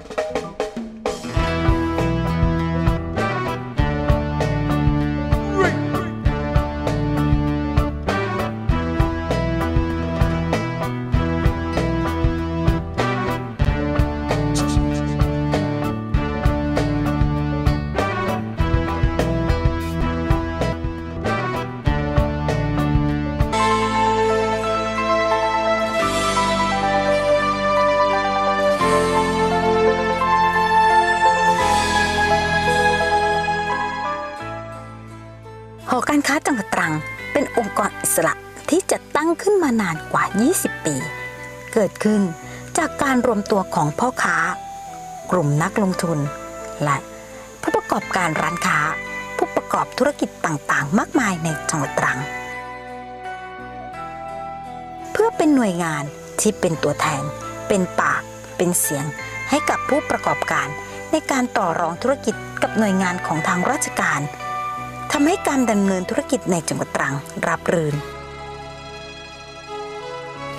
ห จังหวัดตรัง เป็นองค์กรอิสระที่จัดตั้งขึ้นมานานกว่า 20 ปี เกิดขึ้นจากการรวมตัวของพ่อค้า กลุ่มนักลงทุน และผู้ประกอบการร้านค้า ผู้ประกอบธุรกิจต่างๆ มากมายในจังหวัดตรัง เพื่อเป็นหน่วยงานที่เป็นตัวแทน เป็นปาก เป็นเสียง ให้กับผู้ประกอบการในการต่อรองธุรกิจกับหน่วยงานของทางราชการ ทำให้การดำเนินธุรกิจในจังหวัดตรังรับรื่น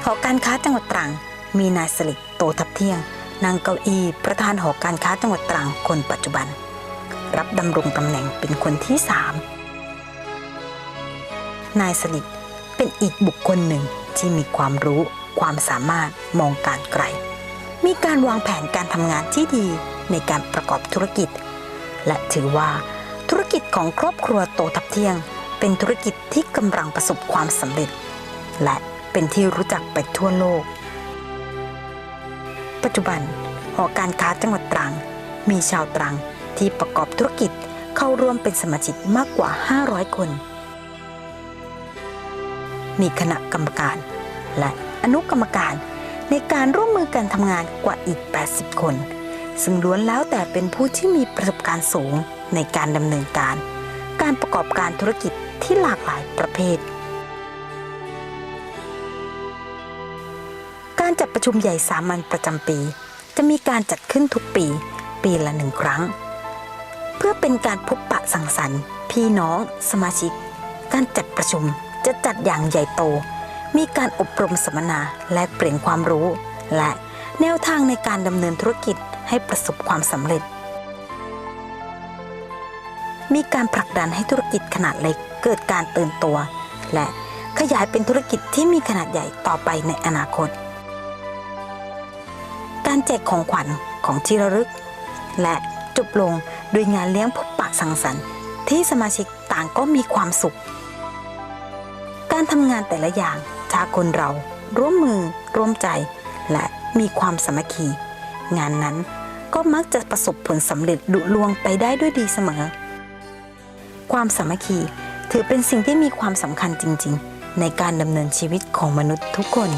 หอการค้าจังหวัดตรัง มีนายสลิดโตทับเที่ยงนางเก้าอี้ประธานหอการค้าจังหวัดตรังคนปัจจุบัน รับดำรงตำแหน่งเป็นคนที่สามนายสลิดเป็นอีกบุคคลหนึ่งที่มีความรู้ความสามารถมองการไกล มีการวางแผนการทำงานที่ดีในการประกอบธุรกิจ และถือว่า ธุรกิจของครอบครัวโตทับเที่ยง เป็นธุรกิจที่กำลังประสบความสำเร็จ และเป็นที่รู้จักไปทั่วโลก ปัจจุบันหอการค้าจังหวัดตรัง มีชาวตรังที่ประกอบธุรกิจเข้าร่วมเป็นสมาชิกมากกว่า 500 คน มีคณะกรรมการ และอนุกรรมการในการร่วมมือกันทำงานกว่าอีก 80 คน ซึ่งล้วนแล้วแต่เป็นผู้ที่มีประสบการณ์สูงในการดำเนินการ การประกอบการธุรกิจที่หลากหลายประเภท การจัดประชุมใหญ่สามัญประจำปี จะมีการจัดขึ้นทุกปี ปีละหนึ่งครั้ง เพื่อเป็นการพบปะสังสรรค์ พี่น้อง สมาชิก การจัดประชุมจะจัดอย่างใหญ่โต มีการอบรมสัมมนาและเปลี่ยนความรู้ และแนวทางในการดำเนินธุรกิจ ให้ประสบความสำเร็จ มีการผลักดันให้ธุรกิจขนาดเล็กเกิดการตื่นตัว และขยายเป็นธุรกิจที่มีขนาดใหญ่ต่อไปในอนาคต การแจกของขวัญของที่ระลึก และจบลงโดยงานเลี้ยงพบปะสังสรรค์ ที่สมาชิกต่างก็มีความสุข การทำงานแต่ละอย่างถ้าคนเรา ร่วมมือ ร่วมใจ และมีความสามัคคี งานนั้น ก็มักจะประสบผลสำเร็จดุลวงไปได้ด้วยดีเสมอ ความสามัคคีถือเป็นสิ่งที่มีความสำคัญจริง ๆ ในการดำเนินชีวิตของมนุษย์ทุกคน